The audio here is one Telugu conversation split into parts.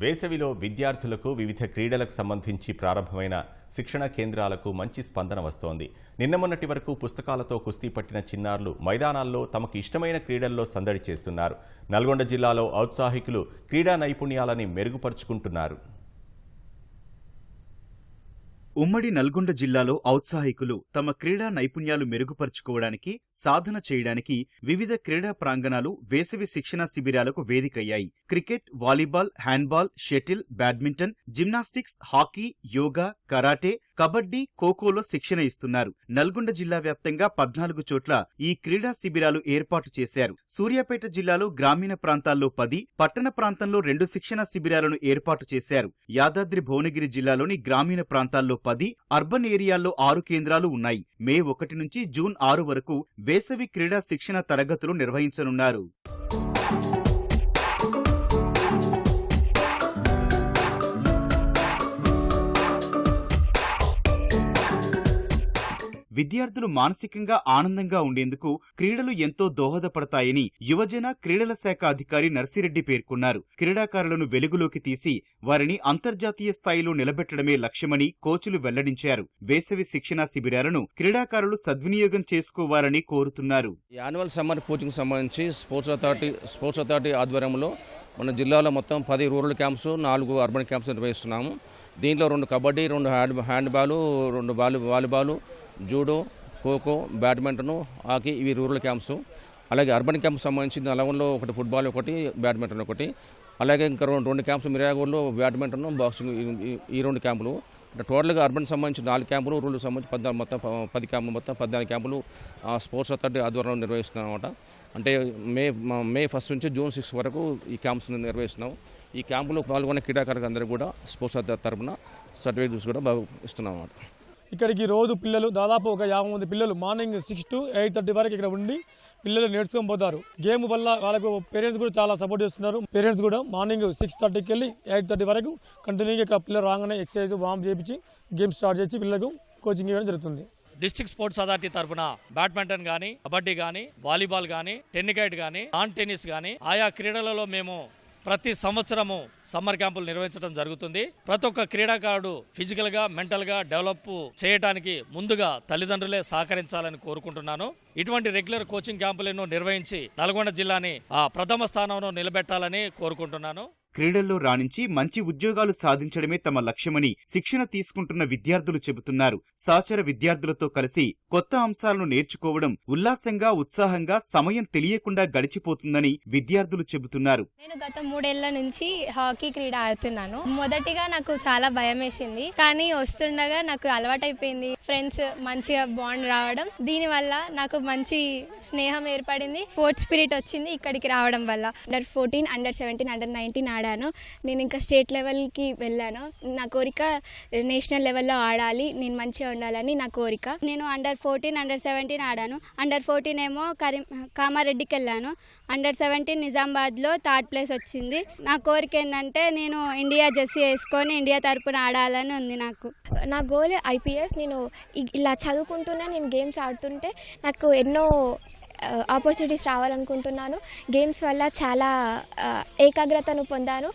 వేసవిలో విద్యార్థులకు వివిధ క్రీడలకు సంబంధించి ప్రారంభమైన శిక్షణ కేంద్రాలకు మంచి స్పందన వస్తోంది. నిన్న మొన్నటి వరకు పుస్తకాలతో కుస్తీ పట్టిన చిన్నారులు మైదానాల్లో తమకు ఇష్టమైన క్రీడల్లో సందడి చేస్తున్నారు. నల్గొండ జిల్లాలో ఔత్సాహికులు క్రీడా నైపుణ్యాలని మెరుగుపరుచుకుంటున్నారు. ఉమ్మడి నల్గొండ జిల్లాలో ఔత్సాహికులు తమ క్రీడా నైపుణ్యాలు మెరుగుపరుచుకోవడానికి సాధన చేయడానికి వివిధ క్రీడా ప్రాంగణాలు వేసవి శిక్షణా శిబిరాలకు వేదికయ్యాయి. Cricket volleyball handball shuttle badminton gymnastics hockey yoga karate kabaddi ఖోఖోలో శిక్షణ ఇస్తున్నారు. నల్గొండ జిల్లా వ్యాప్తంగా పద్నాలుగు చోట్ల ఈ క్రీడా శిబిరాలు ఏర్పాటు చేశారు. సూర్యాపేట జిల్లాలో గ్రామీణ ప్రాంతాల్లో పది పట్టణ ప్రాంతంలో రెండు శిక్షణ శిబిరాలను ఏర్పాటు చేశారు. యాదాద్రి భువనగిరి జిల్లాలోని గ్రామీణ ప్రాంతాల్లో పది అర్బన్ ఏరియాల్లో ఆరు కేంద్రాలు ఉన్నాయి. మే ఒకటి నుంచి జూన్ ఆరు వరకు వేసవి క్రీడా శిక్షణ తరగతులు నిర్వహించనున్నారు. విద్యార్థులు మానసికంగా ఆనందంగా ఉండేందుకు క్రీడలు ఎంతో దోహదపడతాయని యువజన క్రీడల శాఖ అధికారి నర్సిరెడ్డి పేర్కొన్నారు. క్రీడాకారులను వెలుగులోకి తీసి వారిని అంతర్జాతీయ స్థాయిలో నిలబెట్టడమే లక్ష్యమని కోచులు వెల్లడించారు. వేసవి శిక్షణా శిబిరాలను క్రీడాకారులు సద్వినియోగం చేసుకోవాలని కోరుతున్నారు. యాన్యువల్ సమ్మర్ కోచింగ్ సంబంధించి స్పోర్ట్స్ అథారిటీ స్పోర్ట్స్ అథారిటీ ఆధ్వర్యంలో మన జిల్లాలో మొత్తం పది రూరల్ క్యాంప్స్ నాలుగు అర్బన్ క్యాంప్స్ నిర్వహిస్తున్నాము. దీంట్లో రెండు కబడ్డీ రెండు హ్యాండ్ హ్యాండ్బాలు రెండు volley volleyball judo kho-kho badminton hockey ఇవి రూరల్ క్యాంప్స్. అలాగే అర్బన్ క్యాంప్ సంబంధించి నల్గొండలో ఒకటి ఫుట్బాల్ ఒకటి బ్యాడ్మింటన్ ఒకటి. అలాగే ఇంకా రెండు రెండు క్యాంప్స్ మిర్యాగూడలో బ్యాడ్మింటన్ బాక్సింగ్ ఈ- ఈ- రెండు క్యాంపులు. అంటే టోటల్గా అర్బన్ సంబంధించి నాలుగు క్యాంపులు రూరల్ సంబంధించి పద్నాలుగు మొత్తం పది క్యాంపులు మొత్తం పద్నాలుగు క్యాంపులు ఆ, స్పోర్ట్స్ అథారిటీ ఆధ్వర్యంలో నిర్వహిస్తున్నాం అనమాట అంటే మే మే ఫస్ట్ నుంచి జూన్ సిక్స్ వరకు ఈ క్యాంప్స్ నిర్వహిస్తున్నాం. ఈ క్యాంపులో పాల్గొన్న క్రీడాకారులకు అందరికీ కూడా స్పోర్ట్స్ అథారిటీ తరపున సర్టిఫికేట్స్ కూడా బాగా ఇస్తున్నాం అన్నమాట ఇక్కడికి రోజు పిల్లలు దాదాపు ఒక యాభై మంది పిల్లలు morning six to eight thirty వరకు ఇక్కడ ఉండి పిల్లలు నేర్చుకొని పోతారు. గేమ్ వల్ల వాళ్ళకు పేరెంట్స్ కూడా చాలా సపోర్ట్ చేస్తున్నారు. పేరెంట్స్ కూడా మార్నింగ్ సిక్స్ థర్టీకి వెళ్ళి ఎయిట్ థర్టీ వరకు కంటిన్యూగా ఇక్కడ పిల్లలు రాగానే ఎక్సర్సైజ్ వామ్ చేయించి గేమ్ స్టార్ట్ చేసి పిల్లలకు కోచింగ్ ఇవ్వడం జరుగుతుంది. డిస్ట్రిక్ట్ స్పోర్ట్స్ అథారిటీ తరఫున బ్యాడ్మింటన్ గానీ కబడ్డీ గానీ వాలీబాల్ గానీ టెన్నికైట్ గానీ నాన్ టెన్నిస్ గానీ ఆయా క్రీడలలో మేము ప్రతి సంవత్సరము సమ్మర్ క్యాంపులు నిర్వహించడం జరుగుతుంది. ప్రతి ఒక్క క్రీడాకారుడు ఫిజికల్గా మెంటల్గా డెవలప్ చేయడానికి ముందుగా తల్లిదండ్రులే సహకరించాలని కోరుకుంటున్నాను. ఇటువంటి రెగ్యులర్ కోచింగ్ క్యాంపులను నిర్వహించి నల్గొండ జిల్లాని ఆ ప్రథమ స్థానంలో నిలబెట్టాలని కోరుకుంటున్నాను. క్రీడల్లో రాణించి మంచి ఉద్యోగాలు సాధించడమే తమ లక్ష్యమని శిక్షణ తీసుకుంటున్న విద్యార్థులు చెబుతున్నారు. సహచర విద్యార్థులతో కలిసి కొత్త అంశాలను నేర్చుకోవడం ఉల్లాసంగా ఉత్సాహంగా సమయం తెలియకుండా గడిచిపోతుందని విద్యార్థులు చెబుతున్నారు. నేను గత మూడేళ్ళ నుంచి హాకీ క్రీడ ఆడుతున్నాను. మొదటిగా నాకు చాలా భయం వేసింది కానీ వస్తుండగా నాకు అలవాటైపోయింది. ఫ్రెండ్స్ మంచిగా బాండ్ రావడం. దీని వల్ల నాకు మంచి స్నేహం ఏర్పడింది. స్పోర్ట్స్ స్పిరిట్ వచ్చింది ఇక్కడికి రావడం వల్ల. Under fourteen under seventeen under nineteen ఆడాను. నేను ఇంకా స్టేట్ లెవెల్కి వెళ్ళాను. నా కోరిక నేషనల్ లెవెల్లో ఆడాలి. నేను మంచిగా ఉండాలని నా కోరిక. నేను అండర్ ఫోర్టీన్ అండర్ సెవెంటీన్ ఆడాను. అండర్ ఫోర్టీన్ ఏమో కరీం కామారెడ్డికి వెళ్ళాను. అండర్ సెవెంటీన్ నిజామాబాద్లో థర్డ్ ప్లేస్ వచ్చింది. నా కోరిక ఏంటంటే నేను ఇండియా జెస్సీ వేసుకొని ఇండియా తరపున ఆడాలని ఉంది నాకు. నా గోల్ ఐపీఎస్. నేను ఇలా చదువుకుంటూనే నేను గేమ్స్ ఆడుతుంటే నాకు ఎన్నో ఆపర్చునిటీస్ రావాలనుకుంటున్నాను. గేమ్స్ వల్ల చాలా ఏకాగ్రతను పొందాను.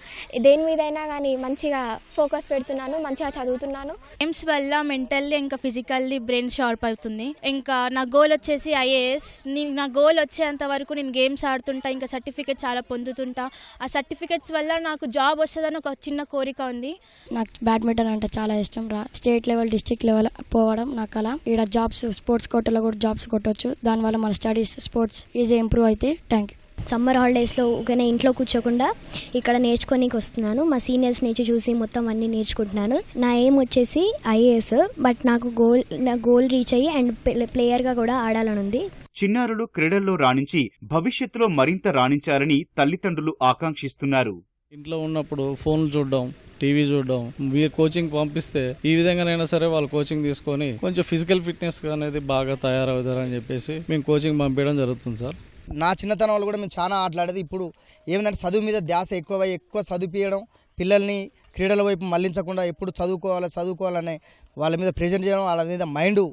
దేని మీదైనా కానీ మంచిగా ఫోకస్ పెడుతున్నాను మంచిగా చదువుతున్నాను. గేమ్స్ వల్ల మెంటల్లీ ఇంకా ఫిజికల్లీ బ్రెయిన్ షార్ప్ అవుతుంది. ఇంకా నా గోల్ వచ్చేసి ఐఏఎస్ నేను నా గోల్ వచ్చేంత వరకు నేను గేమ్స్ ఆడుతుంటా ఇంకా సర్టిఫికేట్ చాలా పొందుతుంటా. ఆ సర్టిఫికేట్స్ వల్ల నాకు జాబ్ వస్తుందని ఒక చిన్న కోరిక ఉంది. నాకు బ్యాడ్మింటన్ అంటే చాలా ఇష్టం. రా స్టేట్ లెవెల్ డిస్ట్రిక్ట్ లెవెల్ పోవడం నా కళ ఇక్కడ జాబ్స్ స్పోర్ట్స్ కోటలో కూడా జాబ్స్ కొట్టవచ్చు దానివల్ల మన స్టడీస్ స్పోర్ట్స్ ఈజీ ఇంప్రూవ్ అయితే థ్యాంక్ యూ. సమ్మర్ హాలిడేస్లో ఊరికనే ఇంట్లో కూర్చోకుండా ఇక్కడ నేర్చుకోనికి వస్తున్నాను. మా సీనియర్స్ నుంచి చూసి మొత్తం అన్నీ నేర్చుకుంటున్నాను. నా ఎయిమ్ వచ్చేసి ఐఏఎస్ బట్ నాకు గోల్ నా గోల్ రీచ్ అయ్యి అండ్ ప్లేయర్గా కూడా ఆడాలని ఉంది. చిన్నారులు క్రీడల్లో రాణించి భవిష్యత్తులో మరింత రాణించాలని తల్లిదండ్రులు ఆకాంక్షిస్తున్నారు. ఇంట్లో ఉన్నప్పుడు ఫోన్లు చూడడం టీవీ చూడడం వీరు కోచింగ్ పంపిస్తే ఈ విధంగానైనా సరే వాళ్ళు కోచింగ్ తీసుకొని కొంచెం ఫిజికల్ ఫిట్నెస్ అనేది బాగా తయారవుతారని చెప్పేసి మేము కోచింగ్ పంపించడం జరుగుతుంది సార్. నా చిన్నతనం వాళ్ళు కూడా మేము చాలా ఆటలాడేది. ఇప్పుడు ఏమిటంటే చదువు మీద ధ్యాస ఎక్కువ ఎక్కువ చదివిపించడం పిల్లల్ని క్రీడల వైపు మళ్ళించకుండా ఎప్పుడు చదువుకోవాలి చదువుకోవాలనే వాళ్ళ మీద ప్రెజర్ చేయడం వాళ్ళ మీద మైండ్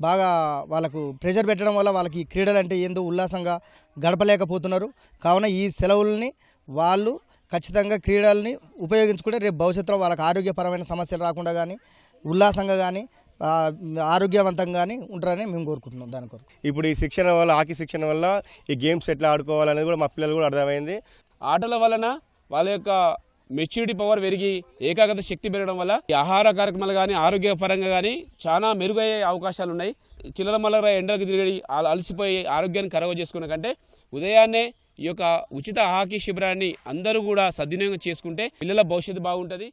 బాగా వాళ్ళకు ప్రెజర్ పెట్టడం వల్ల వాళ్ళకి ఈ క్రీడలు అంటే ఏందో ఉల్లాసంగా గడపలేకపోతున్నారు. కావున ఈ సెలవుల్ని వాళ్ళు ఖచ్చితంగా క్రీడల్ని ఉపయోగించుకుంటే రేపు భవిష్యత్తులో వాళ్ళకి ఆరోగ్యపరమైన సమస్యలు రాకుండా కానీ ఉల్లాసంగా కానీ ఆ, కానీ ఉంటారని మేము కోరుకుంటున్నాం దాని కొరకు. ఇప్పుడు ఈ శిక్షణ వల్ల హాకీ శిక్షణ వల్ల ఈ గేమ్స్ ఎట్లా ఆడుకోవాలనేది కూడా మా పిల్లలు కూడా అర్థమైంది. ఆటల వలన వాళ్ళ యొక్క మెచ్యూరిటీ పవర్ పెరిగి ఏకాగ్రత శక్తి పెరగడం వల్ల ఈ ఆహార కార్యక్రమాలు కానీ ఆరోగ్యపరంగా కానీ చాలా మెరుగయ్యే అవకాశాలు ఉన్నాయి. చిల్లర మల్లర ఎండలకు తిరిగి అలసిపోయి ఆరోగ్యాన్ని ఖరాబ్ చేసుకున్న కంటే ఉదయాన్నే ఈ యొక్క ఉచిత హాకీ శిబిరాన్ని అందరూ కూడా సద్వినియోగం చేసుకుంటే పిల్లల భవిష్యత్తు బాగుంటుంది.